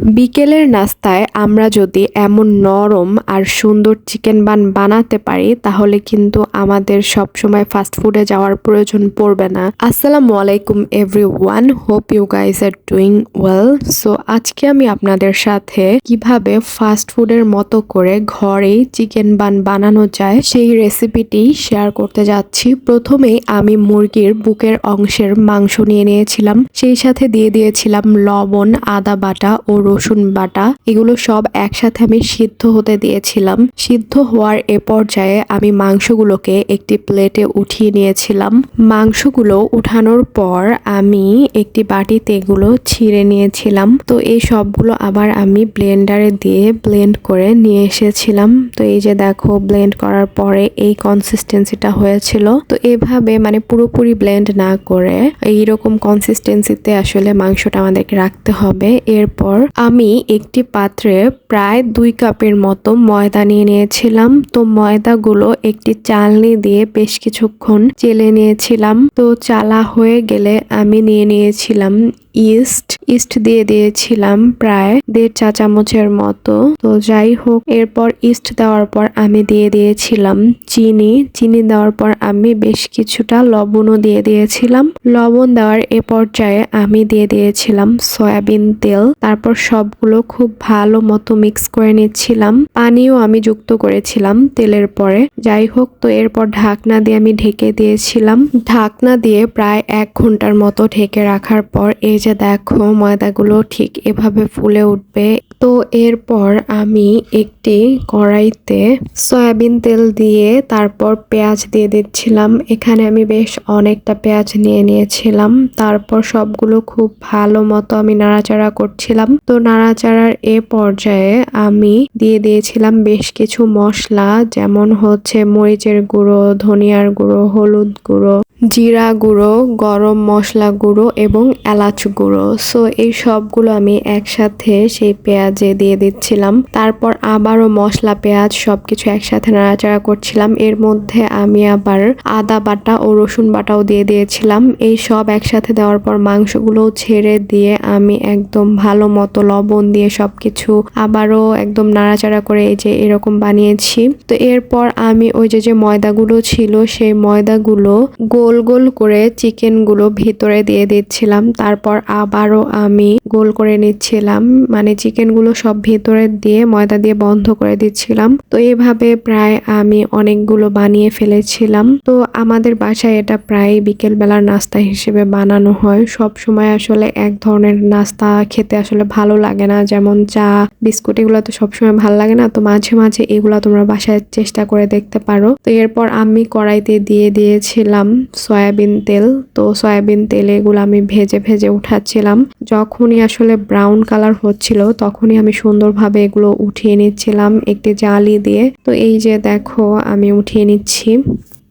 বিকেলের নাস্তায় আমরা যদি এমন নরম আর সুন্দর চিকেন বান বানাতে পারি, তাহলে কিন্তু আমাদের সব সময় ফাস্ট ফুডে যাওয়ার প্রয়োজন পড়বে না। আসসালামু আলাইকুম everyone hope you guys are doing well so আজকে আমি আপনাদের সাথে কীভাবে ফাস্ট ফুডের মতো করে ঘরেই চিকেন বান বানানো যায়, সেই রেসিপিটি শেয়ার করতে যাচ্ছি। প্রথমেই আমি মুরগির বুকের অংশের মাংস নিয়ে নিয়েছিলাম। সেই সাথে দিয়ে দিয়েছিলাম লবণ, আদা বাটা ও রসুন বাটা, এগুলো সব একসাথে আমি সিদ্ধ হতে দিয়েছিলাম। সিদ্ধ হওয়ার এ পর্যায়ে আমি মাংসগুলোকে একটি প্লেটে উঠিয়ে নিয়েছিলাম। মাংসগুলো উঠানোর পর আমি একটি বাটিতে এগুলো ছিঁড়ে নিয়েছিলাম। তো এই সবগুলো আবার আমি ব্লেন্ডারে দিয়ে ব্লেন্ড করে নিয়ে এসেছিলাম। তো এই যে দেখো, ব্লেন্ড করার পরে এই কনসিস্টেন্সিটা হয়েছিল। তো এভাবে মানে পুরোপুরি ব্লেন্ড না করে এইরকম কনসিস্টেন্সিতে আসলে মাংসটা আমাদেরকে রাখতে হবে। এরপর আমি একটি পাত্রে প্রায় দুই কাপের মতো ময়দা নিয়ে নিয়েছিলাম। তো ময়দাগুলো একটি চালনি দিয়ে বেশ কিছুক্ষণ চেলে নিয়েছিলাম। তো চালা হয়ে গেলে আমি নিয়ে নিয়েছিলাম ইস্ট ইস্ট দিয়ে দিয়েছিলাম প্রায় দেড় চা চামচের মতো। তো যাই হোক, এরপর ইস্ট দেওয়ার পর আমি দিয়ে দিয়েছিলাম চিনি। চিনি দেওয়ার পর আমি বেশ কিছুটা লবণও দিয়ে দিয়েছিলাম। লবণ দেওয়ার এ পর্যায়ে আমি দিয়ে দিয়েছিলাম সয়াবিন তেল। তারপর সবগুলো খুব ভালো মতো মিক্স করে নিচ্ছিলাম। পানিও আমি যুক্ত করেছিলাম তেলের পরে। যাই হোক, তো এরপর ঢাকনা দিয়ে আমি ঢেকে দিয়েছিলাম। ঢাকনা দিয়ে প্রায় এক ঘণ্টার মতো ঢেকে রাখার পর এই যে দেখো ময়দাগুলো ঠিক এভাবে ফুলে উঠবে। তো এরপর আমি একটি কড়াইতে সয়াবিন তেল দিয়ে তারপর পেঁয়াজ দিয়ে দিচ্ছিলাম। এখানে আমি বেশ অনেকটা পেঁয়াজ নিয়ে নিয়েছিলাম। তারপর সবগুলো খুব ভালো মতো আমি নাড়াচাড়া করছিলাম। তো নাড়াচাড়ার এ পর্যায়ে আমি দিয়ে দিয়েছিলাম বেশ কিছু মশলা, যেমন হচ্ছে মরিচের গুঁড়ো, ধনিয়ার গুঁড়ো, হলুদ গুঁড়ো। জিরা গুঁড়ো, গরম মশলা গুঁড়ো এবং এলাচ গুঁড়ো। সো এই সবগুলো আমি একসাথে সেই পেঁয়াজে দিয়ে দিচ্ছিলাম। তারপর আবারও মশলা, পেঁয়াজ সবকিছু একসাথে নাড়াচাড়া করছিলাম। এর মধ্যে আমি আবার আদা বাটা ও রসুন বাটাও দিয়ে দিয়েছিলাম। এই সব একসাথে দেওয়ার পর মাংসগুলো ছেড়ে দিয়ে আমি একদম ভালো মতো লবণ দিয়ে সবকিছু আবারও একদম নাড়াচাড়া করে এই যে এরকম বানিয়েছি। তো এরপর আমি ওই যে যে ময়দাগুলো ছিল, সেই ময়দাগুলো গোল গোল গোল করে চিকেনগুলো ভিতরে দিয়ে দিচ্ছিলাম। তারপর আবারও আমি গোল করে নিচ্ছিলাম। মানে চিকেনগুলো সব ভিতরে দিয়ে ময়দা দিয়ে বন্ধ করে দিচ্ছিলাম। তো এভাবে প্রায় আমি অনেকগুলো বানিয়ে ফেলেছিলাম। তো আমাদের বাসায় এটা প্রায় বিকেল বেলার নাস্তা হিসেবে বানানো হয়। সব সময় আসলে এক ধরনের নাস্তা খেতে আসলে ভালো লাগে না। যেমন চা, বিস্কুট এগুলো তো সবসময় ভালো লাগে না। তো মাঝে মাঝে এগুলো তোমরা বাসায় চেষ্টা করে দেখতে পারো। তো এরপর আমি কড়াইতে দিয়ে দিয়েছিলাম সয়াবিন তেল। তো সয়াবিন তেল এগুলো আমি ভেজে ভেজে উঠাচ্ছিলাম। যখনই আসলে ব্রাউন কালার হচ্ছিল, তখনই আমি সুন্দরভাবে এগুলো উঠিয়ে নিচ্ছিলাম একটি জালি দিয়ে। তো এই যে দেখো, আমি উঠিয়ে নিচ্ছি।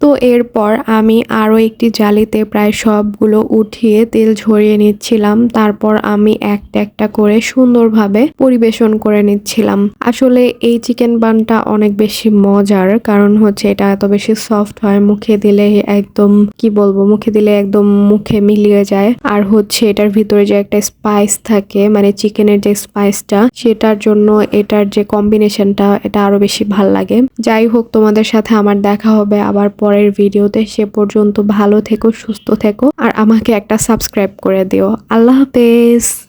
তো এরপর আমি আরও একটি জালিতে প্রায় সবগুলো উঠিয়ে তেল ঝরিয়ে নিচ্ছিলাম। তারপর আমি একটা একটা করে সুন্দরভাবে পরিবেশন করে নিচ্ছিলাম। আসলে এই চিকেন বানটা অনেক বেশি মজার, কারণ হচ্ছে এটা এত বেশি সফট হয়, মুখে দিলে একদম, কি বলব, মুখে দিলে একদম মুখে মিলিয়ে যায়। আর হচ্ছে এটার ভিতরে যে একটা স্পাইস থাকে মানে চিকেনের যে স্পাইসটা সেটার জন্য এটার যে কম্বিনেশনটা এটা আরও বেশি ভালো লাগে। যাই হোক, তোমাদের সাথে আমার দেখা হবে আবার পরের ভিডিওতে, সে পর্যন্ত ভালো থেকো, সুস্থ থেকো, আর আমাকে একটা সাবস্ক্রাইব করে দিও। আল্লাহ হাফেজ।